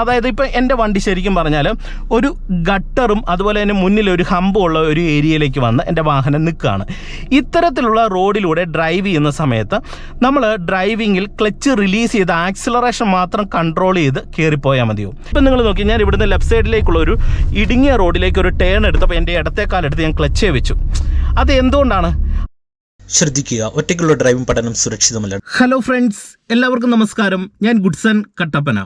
അതായത് ഇപ്പം എന്റെ വണ്ടി ശരിക്കും പറഞ്ഞാൽ ഒരു ഗട്ടറും അതുപോലെ തന്നെ മുന്നിൽ ഒരു ഹമ്പും ഉള്ള ഒരു ഏരിയയിലേക്ക് വന്ന് എന്റെ വാഹനം നിൽക്കുകയാണ്. ഇത്തരത്തിലുള്ള റോഡിലൂടെ ഡ്രൈവ് ചെയ്യുന്ന സമയത്ത് നമ്മൾ ഡ്രൈവിങ്ങിൽ ക്ലച്ച് റിലീസ് ചെയ്ത് ആക്സിലറേഷൻ മാത്രം കൺട്രോൾ ചെയ്ത് കയറിപ്പോയാൽ മതിയോ? ഇപ്പം നിങ്ങൾ നോക്കി ഞാൻ ഇവിടുന്ന് ലെഫ്റ്റ് സൈഡിലേക്കുള്ള ഒരു ഇടുങ്ങിയ റോഡിലേക്ക് ഒരു ടേൺ എടുത്തപ്പോൾ എന്റെ ഇടത്തേക്കാലെടുത്ത് ഞാൻ ക്ലച്ചേ വെച്ചു. അത് എന്തുകൊണ്ടാണ് ശ്രദ്ധിക്കുക ഒറ്റയ്ക്കുള്ള ഡ്രൈവിംഗ് പഠനം സുരക്ഷിതമല്ല. ഹലോ ഫ്രണ്ട്സ് എല്ലാവർക്കും നമസ്കാരം. ഞാൻ ഗുഡ്സൺ കട്ടപ്പന.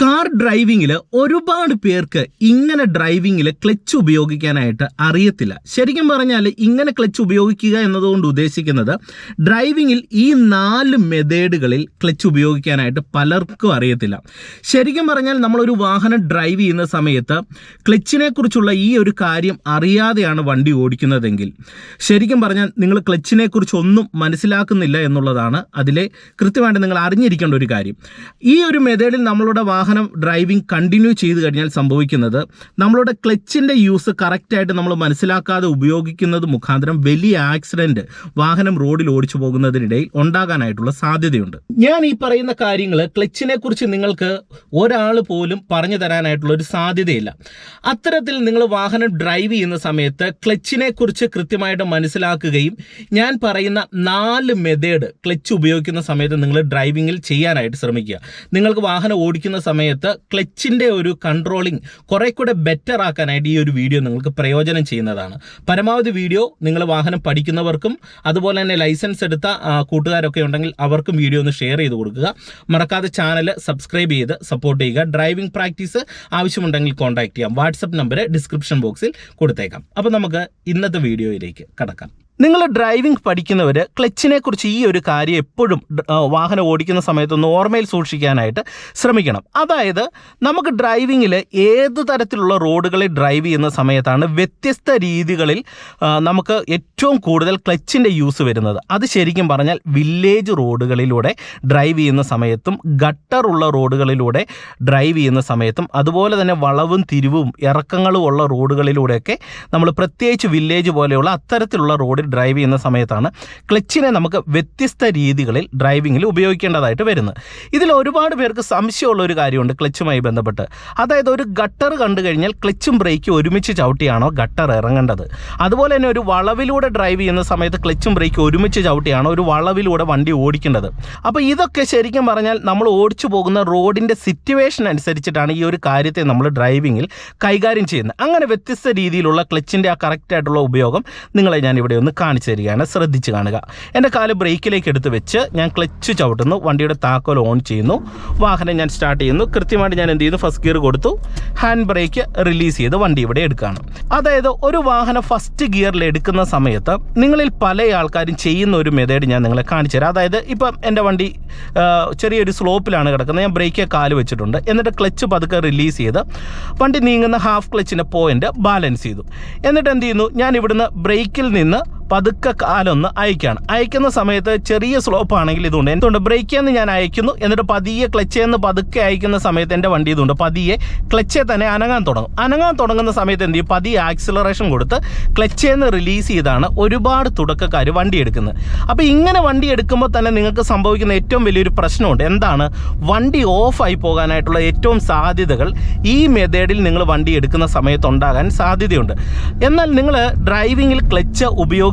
കാർ ഡ്രൈവിങ്ങിൽ ഒരുപാട് പേർക്ക് ഇങ്ങനെ ഡ്രൈവിങ്ങിൽ ക്ലച്ച് ഉപയോഗിക്കാനായിട്ട് അറിയത്തില്ല. ശരിക്കും പറഞ്ഞാൽ ഇങ്ങനെ ക്ലച്ച് ഉപയോഗിക്കുക എന്നതുകൊണ്ട് ഉദ്ദേശിക്കുന്നത് ഡ്രൈവിങ്ങിൽ ഈ നാല് മെത്തേഡുകളിൽ ക്ലച്ച് ഉപയോഗിക്കാനായിട്ട് പലർക്കും അറിയത്തില്ല. ശരിക്കും പറഞ്ഞാൽ നമ്മളൊരു വാഹനം ഡ്രൈവ് ചെയ്യുന്ന സമയത്ത് ക്ലച്ചിനെ കുറിച്ചുള്ള ഈ ഒരു കാര്യം അറിയാതെയാണ് വണ്ടി ഓടിക്കുന്നതെങ്കിൽ ശരിക്കും പറഞ്ഞാൽ നിങ്ങൾ ക്ലച്ചിനെ കുറിച്ചൊന്നും മനസ്സിലാക്കുന്നില്ല എന്നുള്ളതാണ് അതിലെ കൃത്യമായിട്ട് നിങ്ങൾ അറിഞ്ഞിരിക്കേണ്ട ഒരു കാര്യം. ഈ ഒരു മെത്തേഡിൽ നമ്മളുടെ ഡ്രൈവിംഗ് കണ്ടിന്യൂ ചെയ്ത് കഴിഞ്ഞാൽ സംഭവിക്കുന്നത് നമ്മളുടെ ക്ലച്ചിന്റെ യൂസ് കറക്റ്റായിട്ട് നമ്മൾ മനസ്സിലാക്കാതെ ഉപയോഗിക്കുന്നത് മുഖാന്തരം വലിയ ആക്സിഡന്റ് വാഹനം റോഡിൽ ഓടിച്ചു പോകുന്നതിനിടയിൽ ഉണ്ടാകാനായിട്ടുള്ള സാധ്യതയുണ്ട്. ഞാൻ ഈ പറയുന്ന കാര്യങ്ങൾ ക്ലച്ചിനെ കുറിച്ച് നിങ്ങൾക്ക് ഒരാൾ പോലും പറഞ്ഞു തരാനായിട്ടുള്ള ഒരു സാധ്യതയില്ല. അത്തരത്തിൽ നിങ്ങൾ വാഹനം ഡ്രൈവ് ചെയ്യുന്ന സമയത്ത് ക്ലച്ചിനെ കുറിച്ച് കൃത്യമായിട്ട് മനസ്സിലാക്കുകയും ഞാൻ പറയുന്ന നാല് മെത്തേഡ് ക്ലച്ച് ഉപയോഗിക്കുന്ന സമയത്ത് നിങ്ങൾ ഡ്രൈവിങ്ങിൽ ചെയ്യാനായിട്ട് ശ്രമിക്കുക. നിങ്ങൾക്ക് വാഹനം ഓടിക്കുന്ന സമയത്ത് ക്ലച്ചിന്റെ ഒരു കൺട്രോളിങ് കുറെ കൂടെ ബെറ്റർ ആക്കാനായിട്ട് ഈ ഒരു വീഡിയോ നിങ്ങൾക്ക് പ്രയോജനം ചെയ്യുന്നതാണ്. പരമാവധി വീഡിയോ നിങ്ങൾ വാഹനം പഠിക്കുന്നവർക്കും അതുപോലെ തന്നെ ലൈസൻസ് എടുത്ത കൂട്ടുകാരൊക്കെ ഉണ്ടെങ്കിൽ അവർക്കും വീഡിയോ ഒന്ന് ഷെയർ ചെയ്ത് കൊടുക്കുക. മറക്കാതെ ചാനൽ സബ്സ്ക്രൈബ് ചെയ്ത് സപ്പോർട്ട് ചെയ്യുക. ഡ്രൈവിംഗ് പ്രാക്ടീസ് ആവശ്യമുണ്ടെങ്കിൽ കോൺടാക്ട് ചെയ്യാം. വാട്സപ്പ് നമ്പർ ഡിസ്ക്രിപ്ഷൻ ബോക്സിൽ കൊടുത്തേക്കാം. അപ്പോൾ നമുക്ക് ഇന്നത്തെ വീഡിയോയിലേക്ക് കടക്കാം. നിങ്ങൾ ഡ്രൈവിംഗ് പഠിക്കുന്നവർ ക്ലച്ചിനെ കുറിച്ച് ഈ ഒരു കാര്യം എപ്പോഴും വാഹനം ഓടിക്കുന്ന സമയത്തൊന്ന് ഓർമ്മയിൽ സൂക്ഷിക്കാനായിട്ട് ശ്രമിക്കണം. അതായത് നമുക്ക് ഡ്രൈവിങ്ങിൽ ഏത് തരത്തിലുള്ള റോഡുകളിൽ ഡ്രൈവ് ചെയ്യുന്ന സമയത്താണ് വ്യത്യസ്ത രീതികളിൽ നമുക്ക് ഏറ്റവും കൂടുതൽ ക്ലച്ചിന്റെ യൂസ് വരുന്നത്. അത് ശരിക്കും പറഞ്ഞാൽ വില്ലേജ് റോഡുകളിലൂടെ ഡ്രൈവ് ചെയ്യുന്ന സമയത്തും ഗട്ടറുള്ള റോഡുകളിലൂടെ ഡ്രൈവ് ചെയ്യുന്ന സമയത്തും അതുപോലെ തന്നെ വളവും തിരിവും ഇറക്കങ്ങളും ഉള്ള റോഡുകളിലൂടെയൊക്കെ നമ്മൾ പ്രത്യേകിച്ച് വില്ലേജ് പോലെയുള്ള അത്തരത്തിലുള്ള റോഡിൽ ഡ്രൈവ് ചെയ്യുന്ന സമയത്താണ് ക്ലച്ചിനെ നമുക്ക് വ്യത്യസ്ത രീതികളിൽ ഡ്രൈവിങ്ങിൽ ഉപയോഗിക്കേണ്ടതായിട്ട് വരുന്നത്. ഇതിൽ ഒരുപാട് പേർക്ക് സംശയമുള്ള ഒരു കാര്യമുണ്ട് ക്ലച്ചുമായി ബന്ധപ്പെട്ട്. അതായത് ഒരു ഗട്ടർ കണ്ടു കഴിഞ്ഞാൽ ക്ലച്ചും ബ്രേക്കും ഒരുമിച്ച് ചവിട്ടിയാണോ ഗട്ടർ ഇറങ്ങേണ്ടത്. അതുപോലെ തന്നെ ഒരു വളവിലൂടെ ഡ്രൈവ് ചെയ്യുന്ന സമയത്ത് ക്ലച്ചും ബ്രേക്കും ഒരുമിച്ച് ചവിട്ടിയാണോ ഒരു വളവിലൂടെ വണ്ടി ഓടിക്കേണ്ടത്. അപ്പോൾ ഇതൊക്കെ ശരിക്കും പറഞ്ഞാൽ നമ്മൾ ഓടിച്ചു പോകുന്ന റോഡിന്റെ സിറ്റുവേഷൻ അനുസരിച്ചിട്ടാണ് ഈ ഒരു കാര്യത്തെ നമ്മൾ ഡ്രൈവിങ്ങിൽ കൈകാര്യം ചെയ്യുന്നത്. അങ്ങനെ വ്യത്യസ്ത രീതിയിലുള്ള ക്ലച്ചിന്റെ ആ കറക്റ്റ് ആയിട്ടുള്ള ഉപയോഗം നിങ്ങളെ ഞാൻ ഇവിടെ ഒന്ന് കാണിച്ചു തരികയാണ്. ശ്രദ്ധിച്ച് കാണുക. എന്റെ കാൽ ബ്രേക്കിലേക്ക് എടുത്ത് വെച്ച് ഞാൻ ക്ലച്ച് ചവിട്ടുന്നു. വണ്ടിയുടെ താക്കോൽ ഓൺ ചെയ്യുന്നു. വാഹനം ഞാൻ സ്റ്റാർട്ട് ചെയ്യുന്നു. കൃത്യമായിട്ട് ഞാൻ എന്ത് ചെയ്യുന്നു? ഫസ്റ്റ് ഗിയർ കൊടുത്തു. ഹാൻഡ് ബ്രേക്ക് റിലീസ് ചെയ്ത് വണ്ടി ഇവിടെ എടുക്കുകയാണ്. അതായത് ഒരു വാഹനം ഫസ്റ്റ് ഗിയറിൽ എടുക്കുന്ന സമയത്ത് നിങ്ങളിൽ പല ആൾക്കാരും ചെയ്യുന്ന ഒരു മെത്തേഡ് ഞാൻ നിങ്ങളെ കാണിച്ചു തരാം. അതായത് ഇപ്പം എന്റെ വണ്ടി ചെറിയൊരു സ്ലോപ്പിലാണ് കിടക്കുന്നത്. ഞാൻ ബ്രേക്ക് കാൽ വെച്ചിട്ടുണ്ട്. എന്നിട്ട് ക്ലച്ച് പതുക്കെ റിലീസ് ചെയ്ത് വണ്ടി നീങ്ങുന്ന ഹാഫ് ക്ലച്ചിന്റെ പോയിന്റ് ബാലൻസ് ചെയ്തു. എന്നിട്ട് എന്ത് ചെയ്യുന്നു? ഞാൻ ഇവിടുന്ന് ബ്രേക്കിൽ നിന്ന് പതുക്കെ കാലൊന്ന് അയക്കുകയാണ് അയക്കുന്ന സമയത്ത് ചെറിയ സ്ലോപ്പ് ആണെങ്കിൽ ഇതുണ്ട്. എന്തുകൊണ്ട് ബ്രേക്കിൽ നിന്ന് ഞാൻ അയക്കുന്നു. എന്നിട്ട് പതിയെ ക്ലച്ച് നിന്ന് പതുക്കെ അയക്കുന്ന സമയത്ത് എന്റെ വണ്ടി ഇതുണ്ട്. പതിയെ ക്ലച്ചേ തന്നെ അനങ്ങാൻ തുടങ്ങും. അനങ്ങാൻ തുടങ്ങുന്ന സമയത്ത് എന്ത് ചെയ്യും? പതിയെ ആക്സിലറേഷൻ കൊടുത്ത് ക്ലച്ചേ നിന്ന് റിലീസ് ചെയ്താണ് ഒരുപാട് തുടക്കക്കാർ വണ്ടി എടുക്കുന്നത്. അപ്പോൾ ഇങ്ങനെ വണ്ടി എടുക്കുമ്പോൾ തന്നെ നിങ്ങൾക്ക് സംഭവിക്കുന്ന ഏറ്റവും വലിയൊരു പ്രശ്നമുണ്ട്. എന്താണ്? വണ്ടി ഓഫായി പോകാനായിട്ടുള്ള ഏറ്റവും സാധ്യതകൾ ഈ മെത്തേഡിൽ നിങ്ങൾ വണ്ടി എടുക്കുന്ന സമയത്ത് ഉണ്ടാകാൻ സാധ്യതയുണ്ട്. എന്നാൽ നിങ്ങൾ ഡ്രൈവിംഗിൽ ക്ലച്ച്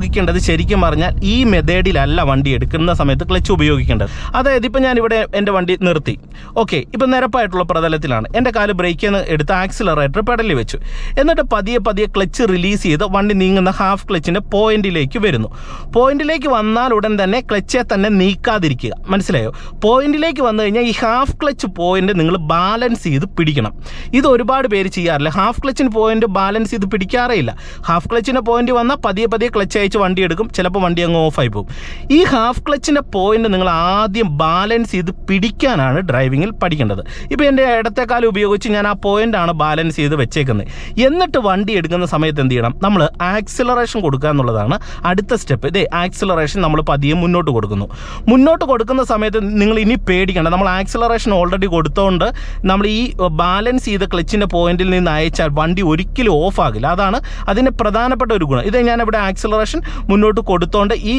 ഉപയോഗിക്കേണ്ടത് ശരിക്കും പറഞ്ഞാൽ ഈ മെത്തേഡിലല്ല വണ്ടി എടുക്കുന്ന സമയത്ത് ക്ലച്ച് ഉപയോഗിക്കേണ്ടത്. അതായത് ഇപ്പം ഞാൻ ഇവിടെ എന്റെ വണ്ടി നിർത്തി. ഓക്കെ ഇപ്പം നിരപ്പായിട്ടുള്ള പ്രതലത്തിലാണ്. എന്റെ കാൽ ബ്രേക്കിൽ നിന്ന് എടുത്ത് ആക്സിലറേറ്റർ പെടലിൽ വെച്ചു. എന്നിട്ട് പതിയെ പതിയെ ക്ലച്ച് റിലീസ് ചെയ്ത് വണ്ടി നീങ്ങുന്ന ഹാഫ് ക്ലച്ചിന്റെ പോയിന്റിലേക്ക് വരുന്നു. പോയിന്റിലേക്ക് വന്നാൽ ഉടൻ തന്നെ ക്ലച്ചെ തന്നെ നീക്കാതിരിക്കുക. മനസ്സിലായോ? പോയിന്റിലേക്ക് വന്നു കഴിഞ്ഞാൽ ഈ ഹാഫ് ക്ലച്ച് പോയിന്റ് നിങ്ങൾ ബാലൻസ് ചെയ്ത് പിടിക്കണം. ഇത് ഒരുപാട് പേര് ചെയ്യാറില്ല. ഹാഫ് ക്ലച്ചിന് പോയിന്റ് ബാലൻസ് ചെയ്ത് പിടിക്കാറേ ഇല്ല. ഹാഫ് ക്ലച്ചിന്റെ പോയിന്റ് വന്നാൽ പതിയെ പതിയെ ക്ലച്ച് അയച്ച് വണ്ടി എടുക്കും ചിലപ്പോൾ വണ്ടി അങ്ങ് ഓഫായി പോകും. ഈ ഹാഫ് ക്ലച്ചിന്റെ പോയിന്റ് നിങ്ങൾ ആദ്യം ബാലൻസ് ചെയ്ത് പിടിക്കാനാണ് ഡ്രൈവിങ്ങിൽ പഠിക്കേണ്ടത്. ഇപ്പോൾ എന്റെ ഇടത്തെക്കാലം ഉപയോഗിച്ച് ഞാൻ ആ പോയിന്റാണ് ബാലൻസ് ചെയ്ത് വെച്ചേക്കുന്നത്. എന്നിട്ട് വണ്ടി എടുക്കുന്ന സമയത്ത് എന്ത് ചെയ്യണം? നമ്മൾ ആക്സിലറേഷൻ കൊടുക്കുക എന്നുള്ളതാണ് അടുത്ത സ്റ്റെപ്പ് ഇതേ ആക്സിലറേഷൻ നമ്മൾ പതിയെ മുന്നോട്ട് കൊടുക്കുന്നു. മുന്നോട്ട് കൊടുക്കുന്ന സമയത്ത് നിങ്ങൾ ഇനി പേടിക്കേണ്ട. നമ്മൾ ആക്സിലറേഷൻ ഓൾറെഡി കൊടുത്തോണ്ട് നമ്മൾ ഈ ബാലൻസ് ചെയ്ത ക്ലച്ചിന്റെ പോയിന്റിൽ നിന്ന് അയച്ചാൽ വണ്ടി ഒരിക്കലും ഓഫ് ആകില്ല. അതാണ് അതിന്റെ പ്രധാനപ്പെട്ട ഒരു ഗുണം. ഇത് ഞാൻ ഇവിടെ ആക്സിലറേഷൻ മുന്നോട്ട് കൊടുത്തോണ്ട് ഈ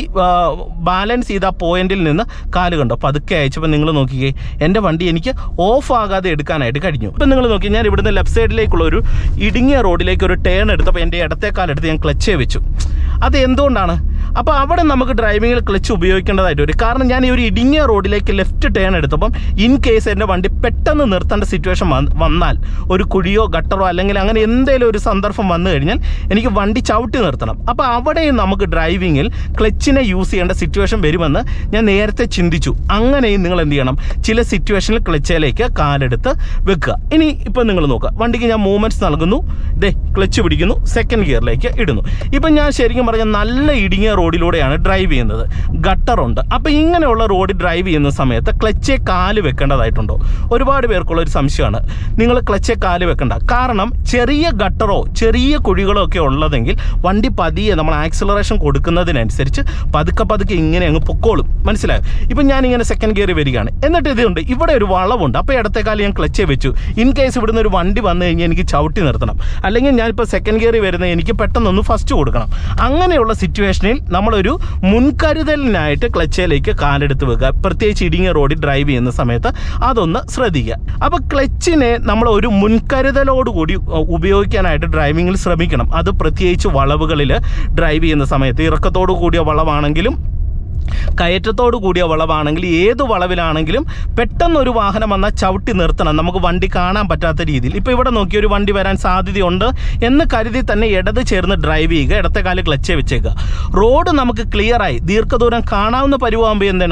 ബാലൻസ് ചെയ്ത പോയിന്റിൽ നിന്ന് കാൽ കണ്ടോ? പതുക്കെ അയച്ചപ്പോൾ നിങ്ങൾ നോക്കിക്കേ എന്റെ വണ്ടി എനിക്ക് ഓഫ് ആകാതെ എടുക്കാനായിട്ട് കഴിഞ്ഞു. ഇപ്പം നിങ്ങൾ നോക്കി ഞാൻ ഇവിടുന്ന് ലെഫ്റ്റ് സൈഡിലേക്കുള്ള ഒരു ഇടുങ്ങിയ റോഡിലേക്ക് ഒരു ടേൺ എടുത്തപ്പോൾ എന്റെ ഇടത്തെ കാലെടുത്ത് ഞാൻ ക്ലച്ചേ വെച്ചു. അത് എന്തുകൊണ്ടാണ്? അപ്പോൾ അവിടെ നമുക്ക് ഡ്രൈവിങ്ങിൽ ക്ലച്ച് ഉപയോഗിക്കേണ്ടതായിട്ട് വരും. കാരണം ഞാൻ ഈ ഒരു ഇടുങ്ങിയ റോഡിലേക്ക് ലെഫ്റ്റ് ടേൺ എടുത്തപ്പം ഇൻ കേസ് എന്റെ വണ്ടി പെട്ടെന്ന് നിർത്തേണ്ട സിറ്റുവേഷൻ വന്നാൽ ഒരു കുഴിയോ ഗട്ടറോ അല്ലെങ്കിൽ അങ്ങനെ എന്തെങ്കിലും ഒരു സന്ദർഭം വന്നു കഴിഞ്ഞാൽ എനിക്ക് വണ്ടി ചവിട്ടി നിർത്തണം. അപ്പോൾ അവിടെയും നമുക്ക് ഡ്രൈവിങ്ങിൽ ക്ലച്ചിനെ യൂസ് ചെയ്യേണ്ട സിറ്റുവേഷൻ വരുമെന്ന് ഞാൻ നേരത്തെ ചിന്തിച്ചു. അങ്ങനെയും നിങ്ങൾ എന്ത് ചെയ്യണം? ചില സിറ്റുവേഷനിൽ ക്ലച്ചിലേക്ക് കാലെടുത്ത് വെക്കുക. ഇനി ഇപ്പം നിങ്ങൾ നോക്കുക. വണ്ടിക്ക് ഞാൻ മൂവ്മെന്റ്സ് നൽകുന്നു. ദേ ക്ലച്ച് പിടിക്കുന്നു. സെക്കൻഡ് ഗിയറിലേക്ക് ഇടുന്നു. ഇപ്പം ഞാൻ ശരിക്കും പറഞ്ഞാൽ നല്ല ഇടുങ്ങിയ റോഡിലൂടെയാണ് ഡ്രൈവ് ചെയ്യുന്നത്. ഗട്ടറുണ്ട് അപ്പോൾ ഇങ്ങനെയുള്ള റോഡിൽ ഡ്രൈവ് ചെയ്യുന്ന സമയത്ത് ക്ലച്ചെ കാൽ വെക്കേണ്ടതായിട്ടുണ്ടോ? ഒരുപാട് പേർക്കുള്ള ഒരു സംശയമാണ്. നിങ്ങൾ ക്ലച്ചെ കാൽ വെക്കണ്ട. കാരണം ചെറിയ ഗട്ടറോ ചെറിയ കുഴികളോ ഒക്കെ ഉള്ളതെങ്കിൽ വണ്ടി പതിയെ നമ്മൾ ആക്സിലറേഷൻ കൊടുക്കുന്നതിനനുസരിച്ച് പതുക്കെ പതുക്കെ ഇങ്ങനെ അങ്ങ് പൊക്കോളും. മനസ്സിലായോ? ഇപ്പം ഞാനിങ്ങനെ സെക്കൻഡ് ഗിയർ വരികയാണ്. എന്നിട്ട് ഇതുണ്ട് ഇവിടെ ഒരു വളവുണ്ട്. അപ്പോൾ ഇടത്തെ കാലം ഞാൻ ക്ലച്ചേ വെച്ചു. ഇൻ കേസ് ഇവിടുന്ന് ഒരു വണ്ടി വന്നു കഴിഞ്ഞാൽ എനിക്ക് ചവിട്ടി നിർത്തണം. അല്ലെങ്കിൽ ഞാനിപ്പോൾ സെക്കൻഡ് ഗിയർ വരുന്നത് എനിക്ക് പെട്ടെന്നൊന്ന് ഫസ്റ്റ് കൊടുക്കണം. അങ്ങനെയുള്ള സിറ്റുവേഷനിൽ നമ്മളൊരു മുൻകരുതലിനായിട്ട് ക്ലച്ചിലേക്ക് കാലെടുത്ത് വെക്കുക. പ്രത്യേകിച്ച് ഇടുങ്ങിയ റോഡിൽ ഡ്രൈവ് ചെയ്യുന്ന സമയത്ത് അതൊന്ന് ശ്രദ്ധിക്കുക. അപ്പോൾ ക്ലച്ചിനെ നമ്മൾ ഒരു മുൻകരുതലോടുകൂടി ഉപയോഗിക്കാനായിട്ട് ഡ്രൈവിങ്ങിൽ ശ്രമിക്കണം. അത് പ്രത്യേകിച്ച് വളവുകളിൽ ഡ്രൈവ് ചെയ്യുന്ന സമയത്ത് ഇറക്കത്തോടു കൂടിയ വളവാണെങ്കിലും കയറ്റത്തോട് കൂടിയ വളവാണെങ്കിൽ ഏത് വളവിലാണെങ്കിലും പെട്ടെന്ന് ഒരു വാഹനം വന്നാൽ ചവിട്ടി നിർത്തണം. നമുക്ക് വണ്ടി കാണാൻ പറ്റാത്ത രീതിയിൽ. ഇപ്പോൾ ഇവിടെ നോക്കി ഒരു വണ്ടി വരാൻ സാധ്യതയുണ്ട് എന്ന് കരുതി തന്നെ ഇടത് ചേർന്ന് ഡ്രൈവ് ചെയ്യുക. ഇടത്തെ കാൽ ക്ലച്ച് വെച്ചേക്കുക. റോഡ് നമുക്ക് ക്ലിയറായി ദീർഘദൂരം കാണാവുന്ന പരുവാകുമ്പോൾ എന്ത്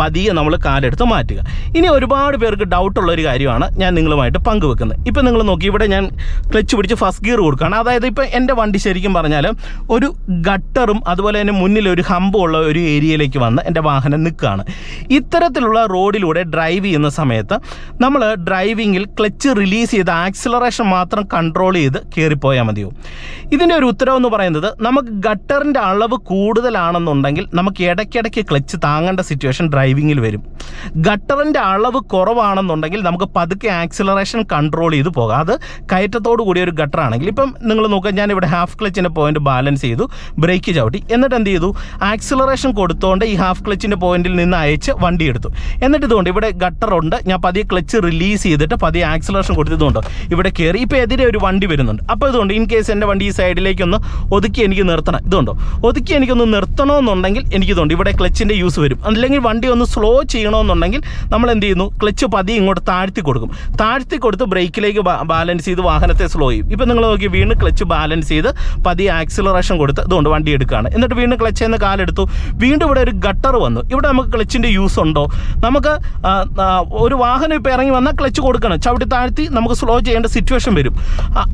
പതിയെ നമ്മൾ കാലെടുത്ത് മാറ്റുക. ഇനി ഒരുപാട് പേർക്ക് ഡൗട്ടുള്ള ഒരു കാര്യമാണ് ഞാൻ നിങ്ങളുമായിട്ട് പങ്കുവെക്കുന്നത്. ഇപ്പം നിങ്ങൾ നോക്കി ഇവിടെ ഞാൻ ക്ലച്ച് പിടിച്ച് ഫസ്റ്റ് ഗിയർ കൊടുക്കുകയാണ്. അതായത് ഇപ്പം എന്റെ വണ്ടി ശരിക്കും പറഞ്ഞാൽ ഒരു ഗട്ടറും അതുപോലെ തന്നെ മുന്നിൽ ഒരു ഹമ്പും ഉള്ള ഒരു ഏരിയയിലേക്ക് വന്ന്. എന്റെ വാഹനം നിൽക്കുകയാണ്. ഇത്തരത്തിലുള്ള റോഡിലൂടെ ഡ്രൈവ് ചെയ്യുന്ന സമയത്ത് നമ്മൾ ഡ്രൈവിങ്ങിൽ ക്ലച്ച് റിലീസ് ചെയ്ത് ആക്സിലറേഷൻ മാത്രം കൺട്രോൾ ചെയ്ത് കയറിപ്പോയാൽ മതിയോ? ഇതിന്റെ ഒരു ഉത്തരവെന്ന് പറയുന്നത് നമുക്ക് ഗട്ടറിന്റെ അളവ് കൂടുതലാണെന്നുണ്ടെങ്കിൽ നമുക്ക് ഇടയ്ക്കിടയ്ക്ക് ക്ലച്ച് താങ്ങേണ്ട സിറ്റുവേഷൻ ഡ്രൈവിങ്ങിൽ വരും. ഗട്ടറിന്റെ അളവ് കുറവാണെന്നുണ്ടെങ്കിൽ നമുക്ക് പതുക്കെ ആക്സിലറേഷൻ കൺട്രോൾ ചെയ്ത് പോകാം. അത് കയറ്റത്തോടു കൂടിയ ഒരു ഗട്ടറാണെങ്കിൽ ഇപ്പം നിങ്ങൾ നോക്കുക ഞാനിവിടെ ഹാഫ് ക്ലച്ചിന്റെ പോയിന്റ് ബാലൻസ് ചെയ്തു ബ്രേക്ക് ചവിട്ടി. എന്നിട്ട് എന്ത് ചെയ്തു? ആക്സിലറേഷൻ കൊടുത്തുകൊണ്ട് ഈ ഹാഫ് ക്ലച്ചിന്റെ പോയിന്റിൽ നിന്ന് അയച്ച് വണ്ടി എടുത്തു. എന്നിട്ട് ഇതുകൊണ്ട് ഇവിടെ ഗട്ടറുണ്ട് ഞാൻ പതിയെ ക്ലച്ച് റിലീസ് ചെയ്തിട്ട് പതിയെ ആക്സിലറേഷൻ കൊടുത്തതുകൊണ്ട് ഇവിടെ കയറി ഇപ്പോൾ എതിരെ ഒരു വണ്ടി വരുന്നുണ്ട്. അപ്പോൾ ഇതുകൊണ്ട് ഇൻ കേസ് എന്റെ വണ്ടി ഈ സൈഡിലേക്കൊന്ന് ഒതുക്കി എനിക്ക് നിർത്തണം. ഇതുകൊണ്ടോ ഒതുക്കി എനിക്കൊന്ന് നിർത്തണമെന്നുണ്ടെങ്കിൽ എനിക്കിതുണ്ട് ഇവിടെ ക്ലച്ചിന്റെ യൂസ് വരും. അല്ലെങ്കിൽ വണ്ടി ഒന്ന് സ്ലോ ചെയ്യണമെന്നുണ്ടെങ്കിൽ നമ്മൾ എന്ത് ചെയ്യുന്നു? ക്ലച്ച് പതി ഇങ്ങോട്ട് താഴ്ത്തി കൊടുക്കും. താഴ്ത്തി കൊടുത്ത് ബ്രേക്കിലേക്ക് ബാലൻസ് ചെയ്ത് വാഹനത്തെ സ്ലോ ചെയ്യും. ഇപ്പം നിങ്ങൾ നോക്കി വീണ്ടും ക്ലച്ച് ബാലൻസ് ചെയ്ത് പതി ആക്സിലറേഷൻ കൊടുത്ത് ഇതുകൊണ്ട് വണ്ടി എടുക്കുകയാണ്. എന്നിട്ട് വീണ്ടും ക്ലച്ച് എന്ന് കാലെടുത്തു. വീണ്ടും ഇവിടെ ഒരു ഗട്ടർ വന്നു. ഇവിടെ നമുക്ക് ക്ലച്ചിന്റെ യൂസ് ഉണ്ടോ? നമുക്ക് ഒരു വാഹനം ഇപ്പോൾ ഇറങ്ങി വന്നാൽ ക്ലച്ച് കൊടുക്കണം. ചവിട്ടി താഴ്ത്തി നമുക്ക് സ്ലോ ചെയ്യേണ്ട സിറ്റുവേഷൻ വരും.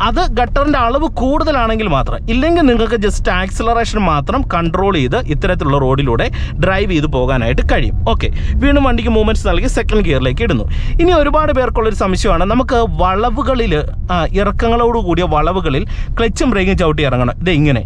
അത് ഗട്ടറിന്റെ അളവ് കൂടുതലാണെങ്കിൽ മാത്രം ഇല്ലെങ്കിൽ നിങ്ങൾക്ക് ജസ്റ്റ് ആക്സിലറേഷൻ മാത്രം കൺട്രോൾ ചെയ്ത് ഇത്തരത്തിലുള്ള റോഡിലൂടെ ഡ്രൈവ് ചെയ്ത് പോകാനായിട്ട് കഴിയും. ഓക്കെ വീണ്ടും വണ്ടിക്ക് മൂവ്മെന്റ്സ് നൽകി സെക്കൻഡ് ഗിയറിലേക്ക് ഇടുന്നു. ഇനി ഒരുപാട് പേർക്കുള്ളൊരു സംശയമാണ്. നമുക്ക് വളവുകളിൽ ഇറക്കങ്ങളോട് കൂടിയ വളവുകളിൽ ക്ലച്ചും ബ്രേക്കും ചവിട്ടി ഇറങ്ങണം. ഇത് ഇങ്ങനെ.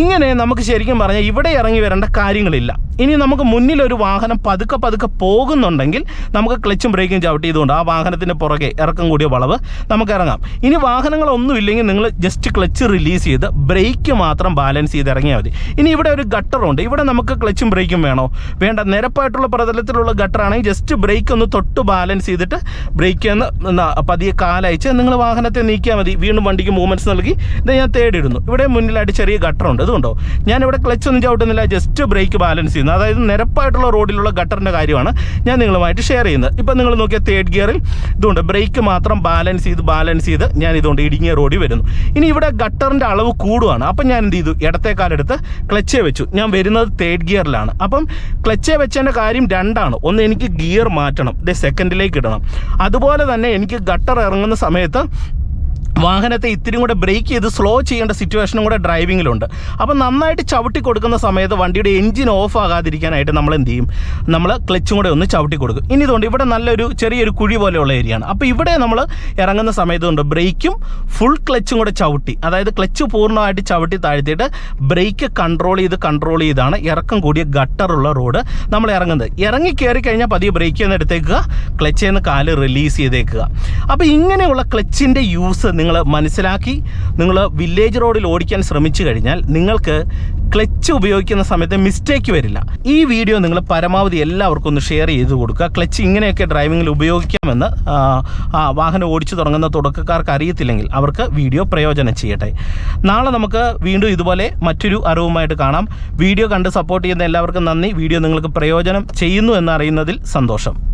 ഇങ്ങനെ നമുക്ക് ശരിക്കും പറഞ്ഞാൽ ഇവിടെ ഇറങ്ങി വരേണ്ട കാര്യങ്ങളില്ല. ഇനി നമുക്ക് മുന്നിൽ ഒരു വാഹനം പതുക്കെ പതുക്കെ പോകുന്നുണ്ടെങ്കിൽ നമുക്ക് ക്ലച്ചും ബ്രേക്കും ചവിട്ടി ഇതുകൊണ്ട് ആ വാഹനത്തിന്റെ പുറകെ ഇറക്കം കൂടിയ വളവ് നമുക്ക് ഇറങ്ങാം. ഇനി വാഹനങ്ങളൊന്നും ഇല്ലെങ്കിൽ നിങ്ങൾ ജസ്റ്റ് ക്ലച്ച് റിലീസ് ചെയ്ത് ബ്രേക്ക് മാത്രം ബാലൻസ് ചെയ്ത് ഇറങ്ങിയാൽ മതി. ഇനി ഇവിടെ ഒരു ഗട്ടറുണ്ട് ഇവിടെ നമുക്ക് ക്ലച്ചും ബ്രേക്കും വേണോ? വേണ്ട. നിരപ്പായിട്ടുള്ള പ്രതലത്തിലുള്ള ഗട്ടറാണെങ്കിൽ ജസ്റ്റ് ബ്രേക്ക് ഒന്ന് തൊട്ട് ബാലൻസ് ചെയ്തിട്ട് ബ്രേക്ക് എന്ന് എന്താ പതിയെ കാലയച്ച് നിങ്ങൾ വാഹനത്തെ നീക്കിയാൽ മതി. വീണ്ടും വണ്ടിക്ക് മൂവ്മെന്റ്സ് നൽകി ഇത് ഞാൻ തേടിയിടുന്നു. ഇവിടെ മുന്നിലായിട്ട് ചെറിയ ഗട്ടറുണ്ട് ഇതുകൊണ്ടോ ഞാനിവിടെ ക്ലച്ച് ഒന്നും ചവിട്ടുന്നില്ല. ജസ്റ്റ് ബ്രേക്ക് ബാലൻസ് ചെയ്യുന്നു. അതായത് നിരപ്പായിട്ടുള്ള റോഡിലുള്ള ഗട്ടറിന്റെ കാര്യമാണ് ഞാൻ നിങ്ങളുമായിട്ട് ഷെയർ ചെയ്യുന്നത്. ഇപ്പം നിങ്ങൾ നോക്കിയ തേർഡ് ഗിയറിൽ ഇതുകൊണ്ട് ബ്രേക്ക് മാത്രം ബാലൻസ് ചെയ്ത് ബാലൻസ് ചെയ്ത് ഞാൻ ഇതുകൊണ്ട് ഇടുങ്ങിയ റോഡിൽ വരുന്നു. ഇനി ഇവിടെ ഗട്ടറിന്റെ അളവ് കൂടുവാണ്. അപ്പം ഞാൻ എന്ത് ചെയ്തു? ഇടത്തേക്കാലെടുത്ത് ക്ലച്ചേ വെച്ചു. ഞാൻ വരുന്നത് തേർഡ് ഗിയറിലാണ് അപ്പം ക്ലച്ചേ വെച്ചതിന്റെ കാര്യം രണ്ടാണ്. ഒന്ന് എനിക്ക് ഗിയർ മാറ്റണം. ഇത് സെക്കൻഡിലേക്ക് ഇടണം. അതുപോലെ തന്നെ എനിക്ക് ഗട്ടർ ഇറങ്ങുന്ന സമയത്ത് വാഹനത്തെ ഇത്തിരി കൂടെ ബ്രേക്ക് ചെയ്ത് സ്ലോ ചെയ്യേണ്ട സിറ്റുവേഷനും കൂടെ ഡ്രൈവിങ്ങിലുണ്ട് അപ്പം നന്നായിട്ട് ചവിട്ടി കൊടുക്കുന്ന സമയത്ത് വണ്ടിയുടെ എഞ്ചിൻ ഓഫ് ആകാതിരിക്കാനായിട്ട് നമ്മൾ എന്ത് ചെയ്യും? നമ്മൾ ക്ലച്ചും കൂടെ ഒന്ന് ചവിട്ടി കൊടുക്കും. ഇനി ഇതുകൊണ്ട് ഇവിടെ നല്ലൊരു ചെറിയൊരു കുഴി പോലെയുള്ള ഏരിയയാണ് അപ്പോൾ ഇവിടെ നമ്മൾ ഇറങ്ങുന്ന സമയത്ത് കൊണ്ട് ബ്രേക്കും ഫുൾ ക്ലച്ചും കൂടെ ചവിട്ടി. അതായത് ക്ലച്ച് പൂർണമായിട്ട് ചവിട്ടി താഴ്ത്തിയിട്ട് ബ്രേക്ക് കൺട്രോൾ ചെയ്ത് കൺട്രോൾ ചെയ്താണ് ഇറക്കം കൂടിയ ഗട്ടറുള്ള റോഡ് നമ്മൾ ഇറങ്ങുന്നത്. ഇറങ്ങി കയറി കഴിഞ്ഞാൽ പതിയെ ബ്രേക്ക് ചെയ്യുന്ന എടുത്തേക്കുക ക്ലച്ചിൽ നിന്ന് കാൽ റിലീസ് ചെയ്തേക്കുക. അപ്പോൾ ഇങ്ങനെയുള്ള ക്ലച്ചിന്റെ യൂസ് നിങ്ങൾ നിങ്ങൾ മനസ്സിലാക്കി നിങ്ങൾ വില്ലേജ് റോഡിൽ ഓടിക്കാൻ ശ്രമിച്ചു കഴിഞ്ഞാൽ നിങ്ങൾക്ക് ക്ലച്ച് ഉപയോഗിക്കുന്ന സമയത്ത് മിസ്റ്റേക്ക് വരില്ല. ഈ വീഡിയോ നിങ്ങൾ പരമാവധി എല്ലാവർക്കും ഒന്ന് ഷെയർ ചെയ്ത് കൊടുക്കുക. ക്ലച്ച് ഇങ്ങനെയൊക്കെ ഡ്രൈവിങ്ങിൽ ഉപയോഗിക്കാമെന്ന് വാഹനം ഓടിച്ചു തുടങ്ങുന്ന തുടക്കക്കാർക്ക് അറിയത്തില്ലെങ്കിൽ അവർക്ക് വീഡിയോ പ്രയോജനം ചെയ്യട്ടെ. നാളെ നമുക്ക് വീണ്ടും ഇതുപോലെ മറ്റൊരു അറിവുമായിട്ട് കാണാം. വീഡിയോ കണ്ട് സപ്പോർട്ട് ചെയ്യുന്ന എല്ലാവർക്കും നന്ദി. വീഡിയോ നിങ്ങൾക്ക് പ്രയോജനം ചെയ്യുന്നു എന്നറിയുന്നതിൽ സന്തോഷം.